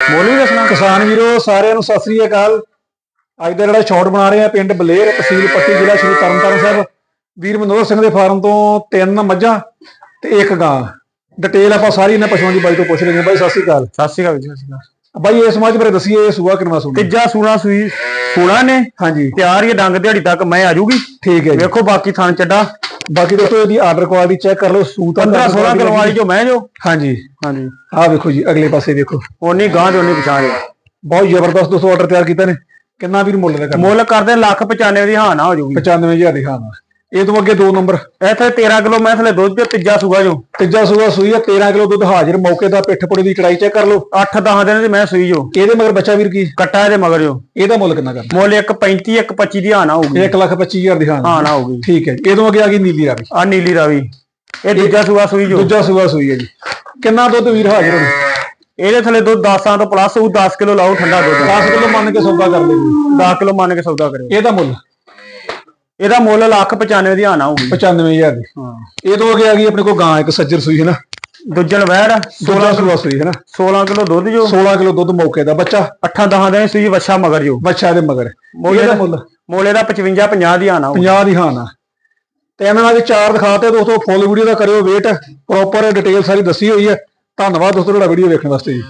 ਮੁੱਲ ਦੱਸਣਾ ਕਿਸਾਨ ਵੀਰੋ ਸਾਰਿਆਂ ਨੂੰ ਸਤਿ ਸ੍ਰੀ ਅਕਾਲ। ਅੱਜ ਦਾ ਜਿਹੜਾ ਸ਼ਾਰਟ ਬਣਾ ਰਹੇ ਆ ਪਿੰਡ ਬਲੇਰ ਤਹਿਸੀਲ ਪੱਟੀ ਜ਼ਿਲ੍ਹਾ ਸ਼੍ਰੀ ਤਰਨਤਾਰਨ ਸਾਹਿਬ। ਵੀਰ ਮਨੋਹਰ ਸਿੰਘ ਦੇ ਫਾਰਮ ਤੋਂ ਤਿੰਨ ਮੱਝਾਂ ਤੇ ਇੱਕ ਗਾਂ। ਡਿਟੇਲ ਆਪਾਂ ਸਾਰੀ ਇਹਨਾਂ ਪਸ਼ੂਆਂ ਦੀ ਬਾਈ ਤੋਂ ਪੁੱਛ ਲੈਂਦੇ ਹਾਂ। ਬਾਈ ਸਤਿ ਸ੍ਰੀ ਅਕਾਲ। ਸਤਿ ਸ਼੍ਰੀ ਅਕਾਲ ਜੀ ਸਤਿ ਸ਼੍ਰੀ ਅਕਾਲ। ਬਾਈ ਇਸ ਮੱਝ ਬਾਰੇ ਦੱਸੀਏ ਇਹ ਸੂਆ ਕਿੰਨਾ ਸੂਆ ਤੀਜਾ ਸੂਣਾ ਸੂਈ ਸੂਣਾ ਨੇ। ਹਾਂਜੀ। ਤਿਆਰ ਹੀ ਆ, ਡੰਗ ਦਿਹਾੜੀ ਤੱਕ ਮੈਂ ਆ ਜੂਗੀ ਠੀਕ ਹੈ ਜੀ। ਵੇਖੋ ਬਾਕੀ ਥਣ ਚੱਡਾ। ਬਾਕੀ ਦੋਸਤੋ ਇਹਦੀ ਆਰਡਰ ਕੁਆਲਿਟੀ ਚੈੱਕ ਕਰ ਲਓ ਸੂਤ 15 16 ਕਿਲੋ ਵਾਲੀ ਜੋ ਮੈਂ ਜੋ। ਹਾਂਜੀ। ਹਾਂਜੀ। ਆਹ ਵੇਖੋ ਜੀ ਅਗਲੇ ਪਾਸੇ ਦੇਖੋ ਉਨੀ ਗਾਂ ਤੇ ਉਨੀ ਪਛਾਣ ਬਹੁਤ ਜ਼ਬਰਦਸਤ ਦੋਸਤੋ ਆਰਡਰ ਤਿਆਰ ਕੀਤਾ ਨੇ। ਕਿੰਨਾ ਵੀਰ ਮੁੱਲ ਦਾ ਕਰਨਾ। ਮੁੱਲ ਕਰਦੇ ਲੱਖ 95 ਦੀ ਹਾਂ ਨਾ ਹੋ ਜੂਗੀ 95000 ਦੀ ਖਾਣਾ ਇਹ ਤੋਂ ਅੱਗੇ ਦੋ ਨੰਬਰ। ਇੱਥੇ 13 ਕਿਲੋ ਮੈਂ ਥਲੇ ਦੁੱਧ ਤੇ ਤੀਜਾ ਸੂਗਾ ਜੋ। ਤੀਜਾ ਸੂਆ ਸੂਈ ਆ 13 ਕਿਲੋ ਦੁੱਧ ਹਾਜ਼ਰ। ਮੌਕੇ ਦਾ ਪਿੱਠ ਪੁੜੇ ਦੀ ਚੜਾਈ ਚੈੱਕ ਕਰ ਲਓ। 8 10 ਦਿਨ ਦੀ ਮੈਂ ਸੂਈ ਜੋ। ਇਹਦੇ ਮਗਰ ਬੱਚਾ ਵੀਰ ਕੀ? ਕੱਟਾ ਇਹਦੇ ਮਗਰ ਜੋ। ਇਹਦਾ ਮੁੱਲ ਕਿੰਨਾ ਕਰਨਾ? ਮੁੱਲ ਇੱਕ 35 ਇੱਕ 25 ਦੀ ਹਾਂ ਨਾ ਹੋਊਗੀ। 1 ਲੱਖ 25000 ਦੀ ਖਾਣਾ ਹਾਂ ਨਾ ਹੋਊਗੀ। ਠੀਕ ਹੈ। ਇਹ ਤੋਂ ਅੱਗੇ ਆ ਗਈ ਨੀਲੀ ਰਾਵੀ। ਆ ਨੀਲੀ ਰਾਵੀ। ਇਹ ਦੂਜਾ ਸੂਆ ਸੂਈ ਜੋ। ਦੂਜਾ ਸੂਆ ਸੂਈ ਹੈ ਜੀ। ਕਿੰਨਾ ਦੁੱਧ ਵੀਰ ਹਾਜ਼ਰ ਹੋਣਾ ਇਹਦੇ ਥਲੇ ਦੁੱਧ 10 ਤੋਂ ਪਲੱਸ ਉਹ 10 ਕਿਲੋ ਲਾਓ ਠੰਡਾ ਦੁੱਧ। 10 ਕਿਲੋ ਮੰਨ ਕੇ ਸੌਦਾ ਕਰ ਲਈ 10 ਕਿਲੋ ਮੰਨ ਕੇ ਸੌਦਾ ਕਰਿਓ। ਇਹਦਾ ਮੁੱਲ? ਇਹਦਾ ਮੁੱਲ ਲੱਖ 95 ਦੀ ਨਾ ਹੋਊਗੀ। 95000 ਦੀ। ਹਾਂ। ਇਹ ਤੋਂ ਅੱਗੇ ਆ ਗਈ ਆਪਣੇ ਕੋਲ ਗਾਂ ਇੱਕ ਸੱਜਰ ਸੂਈ ਹੈ ਨਾ ਦੂਜਣ ਵਹਿੜ 16 ਸੂਆ ਸੂਈ ਹੈ ਨਾ 16 ਕਿਲੋ ਦੁੱਧ ਜੋ। 16 ਕਿਲੋ ਦੁੱਧ ਮੌਕੇ ਦਾ। ਬੱਚਾ? 8 10 ਦਿਨ ਸੂਈ ਵੱਛਾ ਮਗਰ ਜੋ। ਬੱਚਾ ਦੇ ਮਗਰ। ਮੁੱਲ ਇਹਦਾ ਮੁੱਲ? ਮੁੱਲ ਇਹਦਾ 55 50 ਦੀ ਹਾਂ ਨਾ ਹੋਊਗੀ। 50 ਦੀ ਹਾਂ ਨਾ। ਤੇ ਇਹਨਾਂ ਨਾਲ ਚਾਰ ਦਿਖਾਤੇ ਦੋਸਤੋ ਫੁੱਲ ਵੀਡੀਓ ਦਾ ਕਰਿਓ ਵੇਟ। ਪ੍ਰੋਪਰ ਡਿਟੇਲ ਸਾਰੀ ਦੱਸੀ ਹੋਈ ਹੈ। ਧੰਨਵਾਦ ਦੋਸਤੋ ਤੁਹਾਡਾ ਵੀਡੀਓ ਵੇਖਣ ਵਾਸਤੇ ਜੀ।